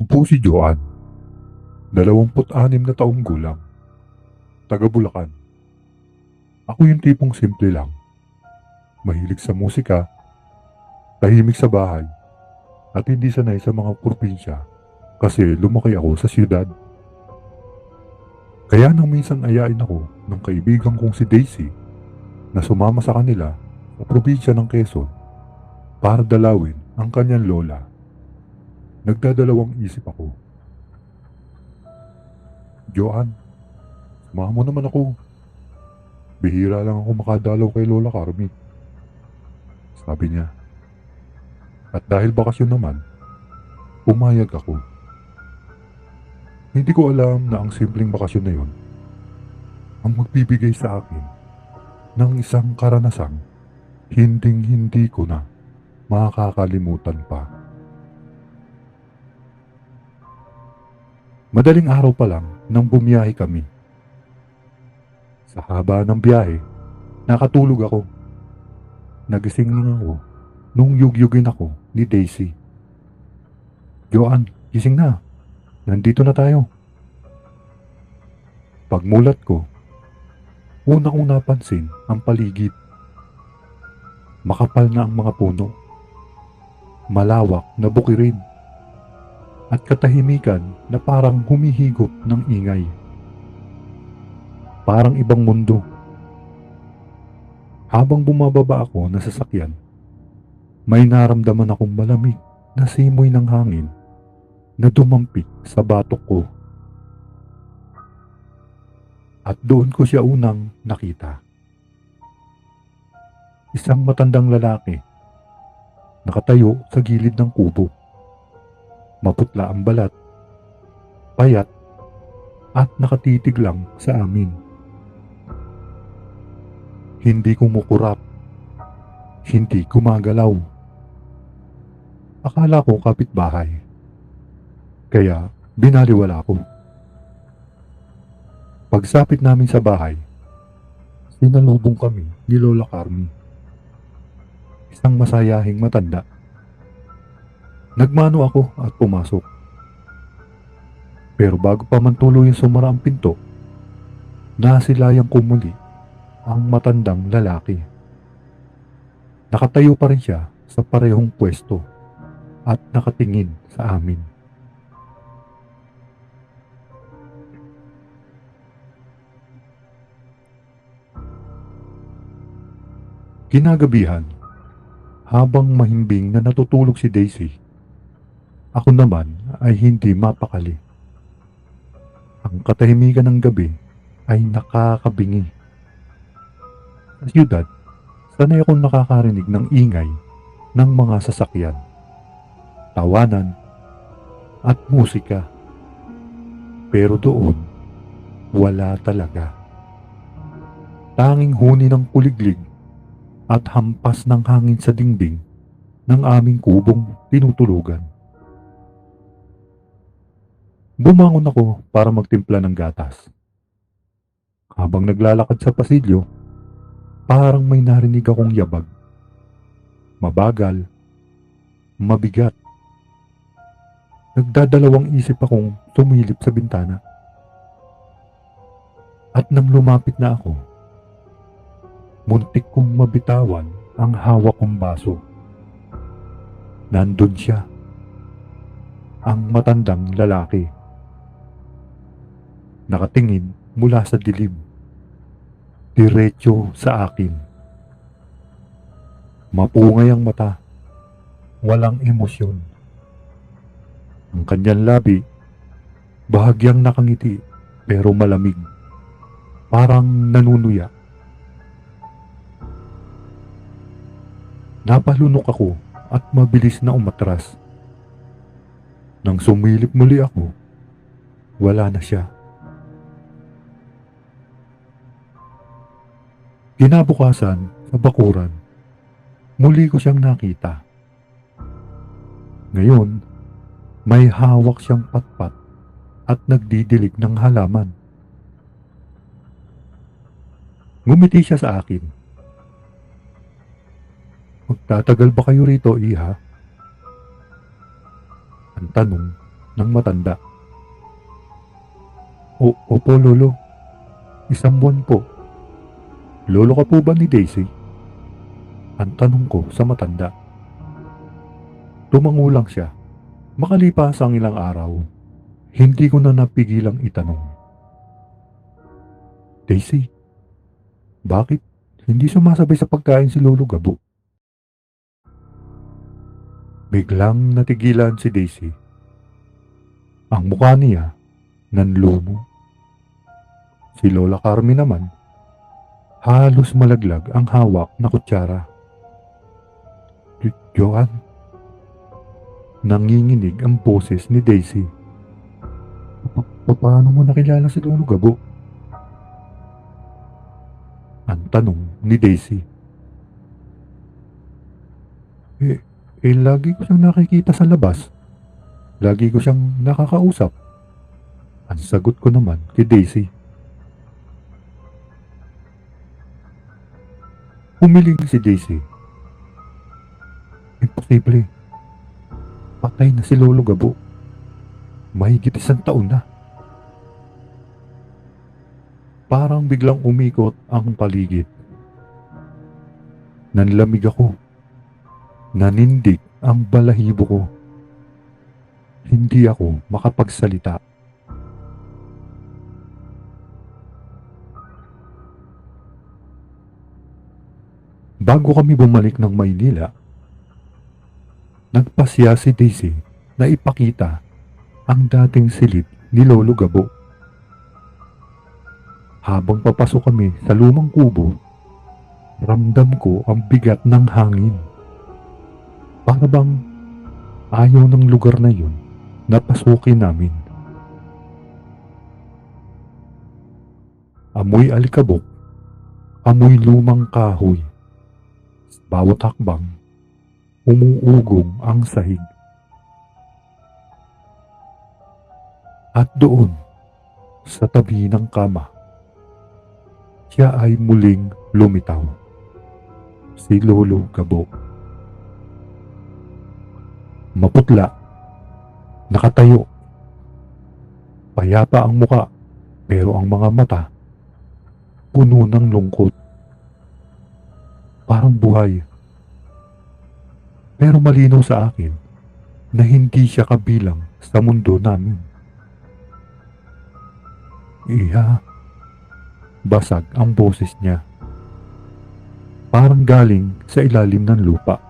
Ako po si Joan. 26 na taong gulang. Taga Bulacan. Ako yung tipong simple lang. Mahilig sa musika, tahimik sa bahay, at hindi sanay sa mga probinsya kasi lumaki ako sa siyudad. Kaya nang minsan ayain ako ng kaibigan kong si Daisy na sumama sa kanila sa probinsya ng Quezon para dalawin ang kanyang lola. Nagdadalawang isip ako. Joan, samahan mo naman ako. Bihira lang ako makadalaw kay Lola Carmen. Sabi niya. At dahil bakasyon naman, pumayag ako. Hindi ko alam na ang simpleng bakasyon na yon ang magbibigay sa akin ng isang karanasang hinding hindi ko na makakalimutan pa. Madaling araw pa lang nang bumiyahe kami. Sa haba ng biyahe, nakatulog ako. Nagising lang ako nung yugyugin ako ni Daisy. Joan, gising na. Nandito na tayo. Pagmulat ko, una kong napansin ang paligid. Makapal na ang mga puno. Malawak na bukirin. At katahimikan na parang humihigop ng ingay. Parang ibang mundo. Habang bumababa ako na sasakyan, may naramdaman akong malamig na simoy ng hangin na dumampik sa batok ko. At doon ko siya unang nakita. Isang matandang lalaki, nakatayo sa gilid ng kubo. Maputla ang balat, payat, at nakatitig lang sa amin. Hindi kumukurap, hindi gumagalaw. Akala ko kapitbahay. Kaya binaliwala ko. Pagsapit namin sa bahay, sinalubong kami ni Lola Carmi. Isang masayahing matanda. Nagmano ako at pumasok. Pero bago pa man tuluyang sumara ang pinto, nasilayang kumuli ang matandang lalaki. Nakatayo pa rin siya sa parehong pwesto at nakatingin sa amin. Kinagabihan, habang mahimbing na natutulog si Daisy, ako naman ay hindi mapakali. Ang katahimikan ng gabi ay nakakabingi. Sa siyudad, sanay akong nakakarinig ng ingay ng mga sasakyan, tawanan, at musika. Pero doon, wala talaga. Tanging huni ng kuliglig at hampas ng hangin sa dingding ng aming kubong tinutulugan. Bumangon ako para magtimpla ng gatas. Habang naglalakad sa pasilyo, parang may narinig akong yabag. Mabagal, mabigat. Nagdadalawang isip akong sumilip sa bintana. At nang lumapit na ako, muntik kong mabitawan ang hawak kong baso. Nandun siya, ang matandang lalaki. Nakatingin mula sa dilim, diretso sa akin. Mapungay ang mata, walang emosyon. Ang kanyang labi, bahagyang nakangiti pero malamig, parang nanunuya. Napalunok ako at mabilis na umatras. Nang sumilip muli ako, wala na siya. Kinabukasan, sa bakuran, muli ko siyang nakita. Ngayon, may hawak siyang patpat at nagdidilig ng halaman. Ngumiti siya sa akin. Magtatagal ba kayo rito, Iha? Ang tanong, ng matanda. O, opo, lolo. Isang buwan po. Lolo ka po ba ni Daisy? Ang tanong ko sa matanda. Tumangulang siya. Makalipas ang ilang araw, hindi ko na napigilang itanong. Daisy, bakit hindi sumasabay sa pagkain si Lolo Gabo? Biglang natigilan si Daisy. Ang mukha niya nanlumo. Si Lola Carmen naman, halos malaglag ang hawak na kutsara. Jo- Joan, nanginginig ang boses ni Daisy. Pa- paano mo nakilala si Lolo Gabo? Ang tanong ni Daisy. Eh, eh lagi ko siyang nakikita sa labas. Lagi ko siyang nakakausap. Ang sagot ko naman kay Daisy. Humiling si Daisy. Imposible. Patay na si Lolo Gabo. Mahigit isang taon na. Parang biglang umikot ang paligid. Nanlamig ako. Nanindig ang balahibo ko. Hindi ako makapagsalita. Bago kami bumalik ng Maynila, nagpasya si Daisy na ipakita ang dating silid ni Lolo Gabo. Habang papasok kami sa lumang kubo, ramdam ko ang bigat ng hangin. Para bang ayaw ng lugar na yun na pasukin namin. Amoy alikabok, amoy lumang kahoy. Bawat hakbang, umuugong ang sahig. At doon, sa tabi ng kama, siya ay muling lumitaw. Si Lolo Gabo. Maputla, nakatayo. Payapa ang muka, pero ang mga mata, puno ng lungkot. Parang buhay. Pero malinaw sa akin na hindi siya kabilang sa mundo namin. Iya, basag ang boses niya. Parang galing sa ilalim ng lupa.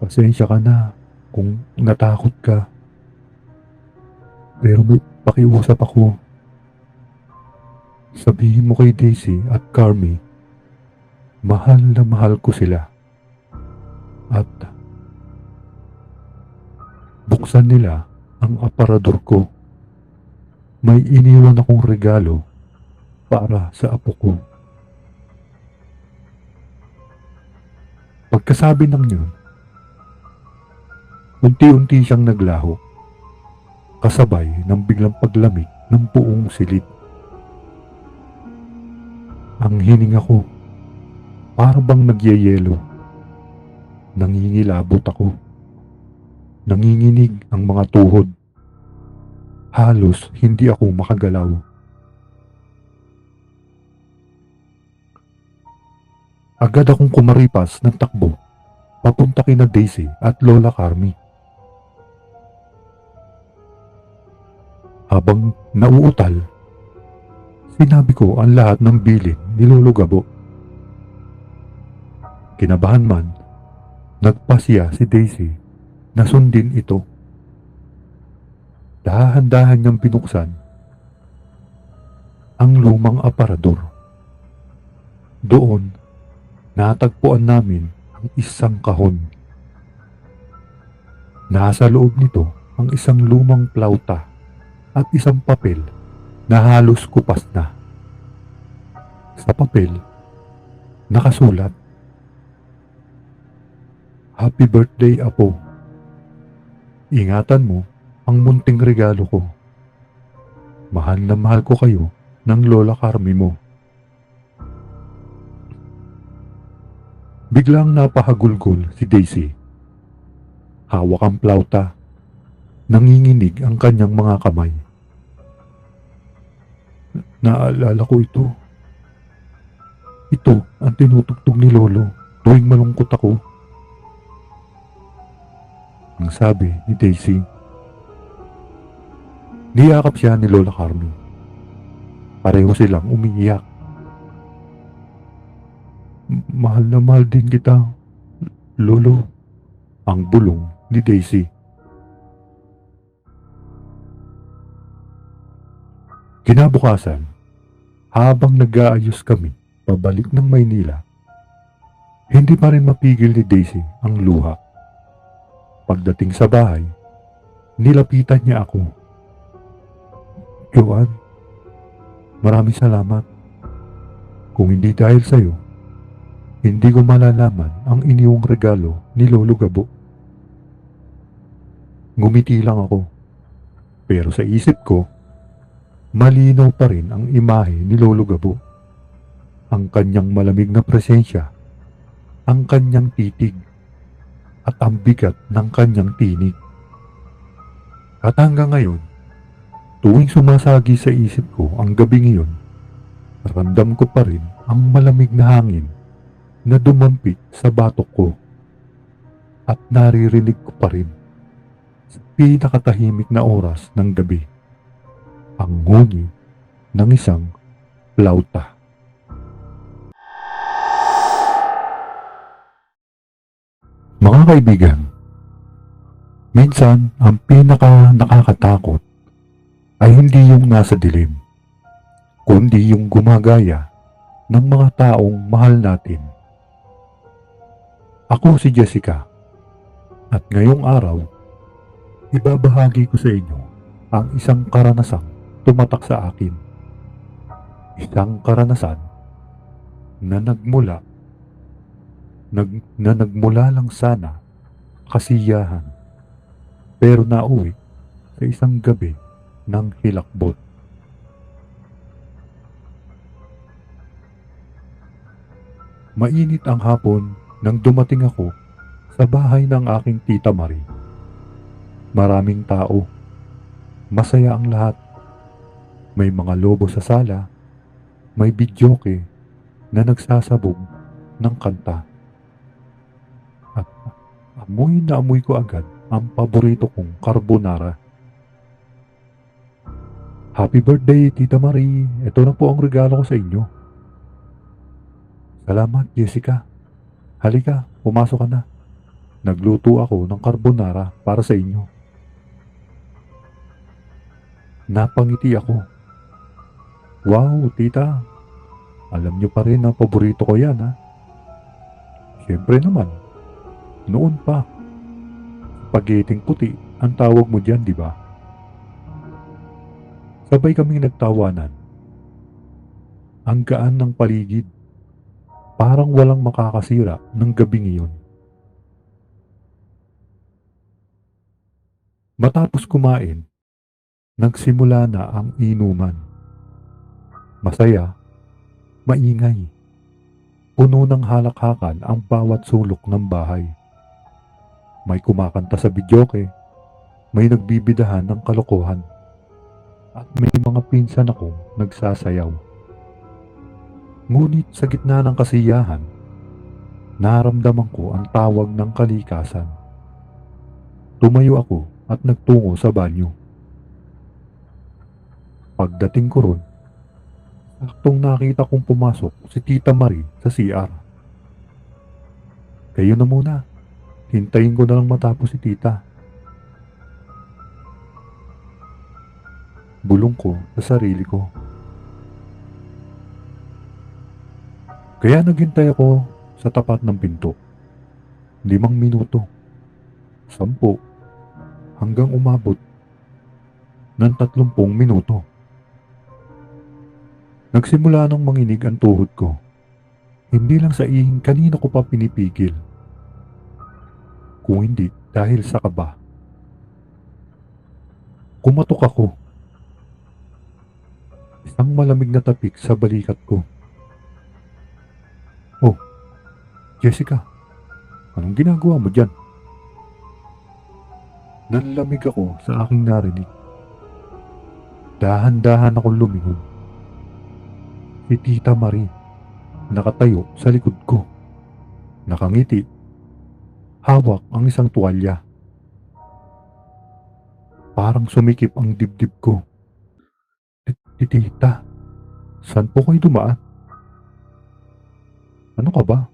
Pasensya ka na kung natakot ka. Pero may pakiusap ako. Sabihin mo kay Daisy at Carmi, mahal na mahal ko sila. At buksan nila ang aparador ko. May iniwan akong regalo para sa apo ko. Pagkasabi ng yun, unti-unti siyang naglaho, kasabay ng biglang paglamig ng buong silid. Ang hininga ko, para bang nagyayelo. Nangingilabot ako. Nanginginig ang mga tuhod. Halos hindi ako makagalaw. Agad akong kumaripas ng takbo papunta kina Daisy at Lola Carmi. Habang nauutal, sinabi ko ang lahat ng bilin ni Lolo Gabo. Kinabahan man, nagpasya si Daisy na sundin ito. Dahan-dahan niyang binuksan ang lumang aparador. Doon, natagpuan namin ang isang kahon. Nasa loob nito ang isang lumang plauta at isang papel na halos kupas na. Sa papel, nakasulat, Happy birthday, Apo. Ingatan mo ang munting regalo ko. Mahal na mahal ko kayo ng Lola Carmi mo. Biglang napahagulgol si Daisy. Hawak ang plauta. Nanginginig ang kanyang mga kamay. Naalala ko ito. Ito ang tinutugtog ni Lolo tuwing malungkot ako. Ang sabi ni Daisy. Niyakap siya ni Lola Carmen. Pareho silang umiiyak. "M- Mahal na mahal din kita, Lolo. Ang bulong ni Daisy. Kinabukasan, habang nag-aayos kami pabalik ng Maynila, hindi pa rin mapigil ni Daisy ang luha. Pagdating sa bahay, nilapitan niya ako. Joan, maraming salamat. Kung hindi dahil sa'yo, hindi ko malalaman ang inyong regalo ni Lolo Gabo. Ngumiti lang ako. Pero sa isip ko, malinaw pa rin ang imahe ni Lolo Gabo. Ang kanyang malamig na presensya, ang kanyang titig, at ang bigat ng kanyang tinig. At hanggang ngayon, tuwing sumasagi sa isip ko ang gabi ngayon, ramdam ko pa rin ang malamig na hangin na dumampit sa batok ko at naririnig ko pa rin sa pinakatahimik na oras ng gabi ang ngungi ng isang plauta. Mga kaibigan, minsan ang pinaka nakakatakot ay hindi yung nasa dilim, kundi yung gumagaya ng mga taong mahal natin. Ako si Jessica at ngayong araw, ibabahagi ko sa inyo ang isang karanasang tumatak sa akin. Isang karanasan na nagmula nag, na nagmula lang sana kasiyahan pero nauwi sa isang gabi ng hilakbot. Mainit ang hapon nang dumating ako sa bahay ng aking tita Marie. Maraming tao. Masaya ang lahat. May mga lobo sa sala. May bidyoke na nagsasabog ng kanta. At amoy na amoy ko agad ang paborito kong carbonara. Happy birthday, Tita Marie. Ito na po ang regalo ko sa inyo. Salamat, Jessica. Halika, pumasok ka na. Nagluto ako ng carbonara para sa inyo. Napangiti ako. Wow, tita. Alam niyo pa rin na paborito ko yan, ha? Siyempre naman. Noon pa. Spagheting puti ang tawag mo dyan, di ba? Sabay kaming nagtawanan. Ang gaan ng paligid. Parang walang makakasira ng gabing iyon. Matapos kumain, nagsimula na ang inuman. Masaya, maingay. Puno ng halakhakan ang bawat sulok ng bahay. May kumakanta sa bidyoke, may nagbibidahan ng kalokohan, at may mga pinsan akong nagsasayaw. Ngunit sa gitna ng kasiyahan, naramdaman ko ang tawag ng kalikasan. Tumayo ako at nagtungo sa banyo. Pagdating ko ron, saktong nakita kong pumasok si Tita Marie sa CR. Kayo na muna. Hintayin ko na lang matapos si Tita. Bulong ko sa sarili ko. Kaya naghintay ako sa tapat ng pinto. Limang minuto. Sampu. Hanggang umabot ng tatlumpung minuto. Nagsimula nang manginig ang tuhod ko. Hindi lang sa ihing kanina ko pa pinipigil. Kung hindi dahil sa kaba. Kumatok ako. Isang malamig na tapik sa balikat ko. Oh, Jessica, anong ginagawa mo dyan? Nanlamig ako sa aking narinig. Dahan-dahan akong lumingon. Si Tita Marie, nakatayo sa likod ko. Nakangiti. Hawak ang isang tuwalya. Parang sumikip ang dibdib ko. "Ti- Tita, saan po kayo dumaan? Ano ka ba?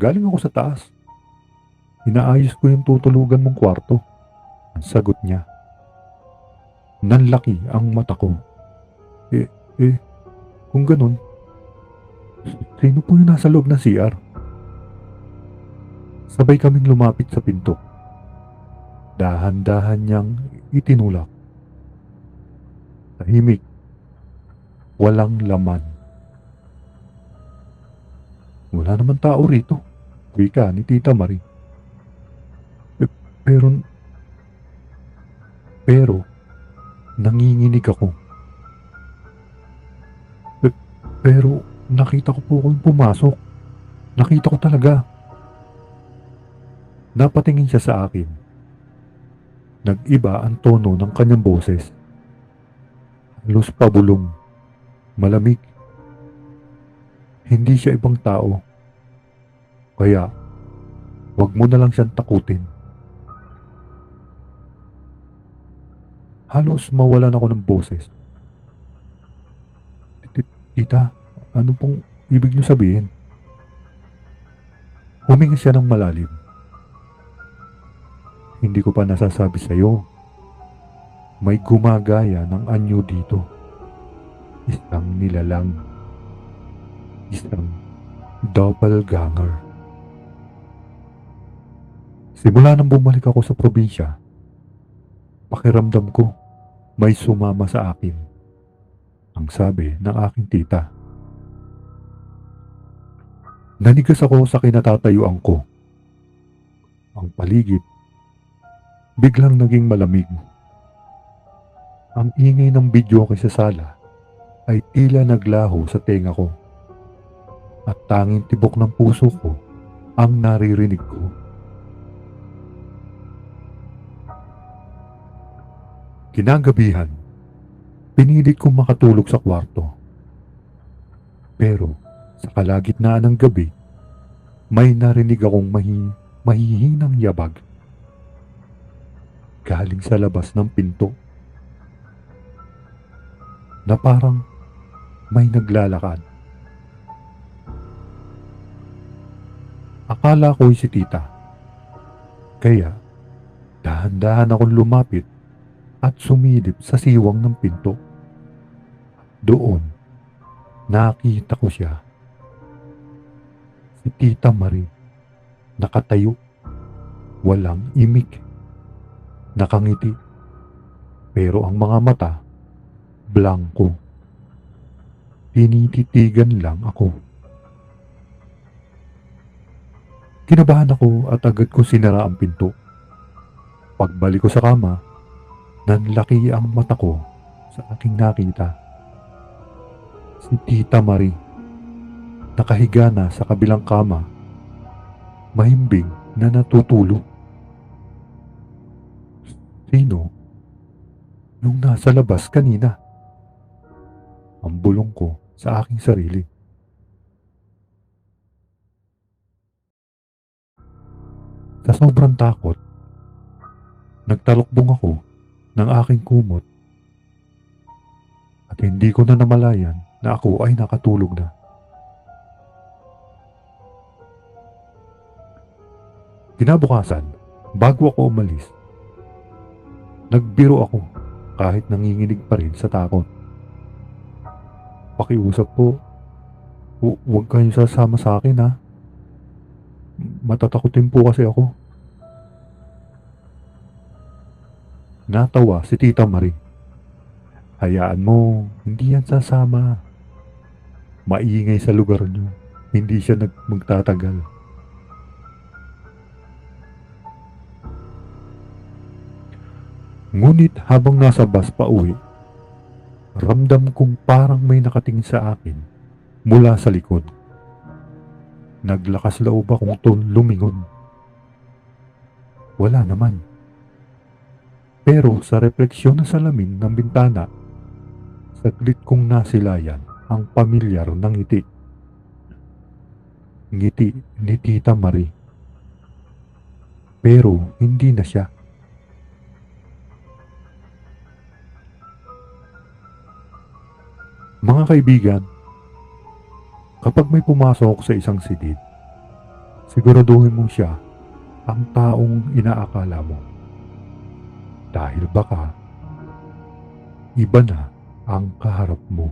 Galing ako sa taas. Inaayos ko yung tutulugan mong kwarto. Sagot niya. Nanlaki ang mata ko. Eh, eh, kung ganun, sino po yung nasa loob ng CR? Sabay kaming lumapit sa pinto. Dahan-dahan niyang itinulak. Tahimik. Walang laman. Wala naman tao rito. Wika ni Tita Marie. Pe- Pero, pero, nanginginig ako. Pe- Pero, nakita ko po kung pumasok. Nakita ko talaga. Napatingin siya sa akin. Nag-iba ang tono ng kanyang boses. Halos pabulong. Malamig. Hindi siya ibang tao. Kaya, wag mo na lang siyang takutin. Halos mawalan ako ng boses. "Ti- Tita, ano pong ibig niyo sabihin? Huminga siya ng malalim. Hindi ko pa nasasabi sa'yo. May gumagaya ng anyo dito. Isang nilalang. Isang doppelganger. Simula nang bumalik ako sa probinsya, pakiramdam ko may sumama sa akin. Ang sabi ng aking tita. Nanigas ako sa kinatatayuan ko. Ang paligid, biglang naging malamig. Ang ingay ng video sa sala ay tila naglaho sa tenga ko. At tanging tibok ng puso ko ang naririnig ko. Kinagabihan, pinilit kong makatulog sa kwarto. Pero sa kalagitnaan ng gabi, may narinig akong mahi, mahihinang yabag. Galing sa labas ng pinto. Na parang may naglalakad. Akala ko'y si tita. Kaya, dahan-dahan akong lumapit at sumilip sa siwang ng pinto. Doon, nakita ko siya. Si Tita Marie, nakatayo, walang imik, nakangiti, pero ang mga mata, blanco. Tinititigan lang ako. Kinabahan ako at agad ko sinara ang pinto. Pagbalik ko sa kama, nanlaki ang mata ko sa aking nakita. Si Tita Marie, nakahiga na sa kabilang kama, mahimbing na natutulog. Sino? Nung nasa labas kanina. Ang bulong ko sa aking sarili. Sa sobrang takot, nagtalokbong ako ng aking kumot at hindi ko na namalayan na ako ay nakatulog na. Kinabukasan, bago ako umalis, nagbiro ako kahit nanginginig pa rin sa takot. Pakiusap po, hu- huwag kayong sasama sa akin ha. Matatakotin po kasi ako. Natawa si Tita Marie. Hayaan mo, hindi yan sasama. Maingay sa lugar niyo. Hindi siya nag magtatagal. Ngunit habang nasa bus pa uwi, ramdam kong parang may nakatingin sa akin mula sa likod. Naglakas loob akong tun lumingon. Wala naman. Pero sa refleksyon ng salamin ng bintana, saglit kong nasilayan ang pamilyar ng ngiti. Ngiti ni Tita Marie. Pero hindi na siya. Mga kaibigan, kapag may pumasok sa isang silid, siguraduhin mong siya ang taong inaakala mo. Dahil baka iba na ang kaharap mo.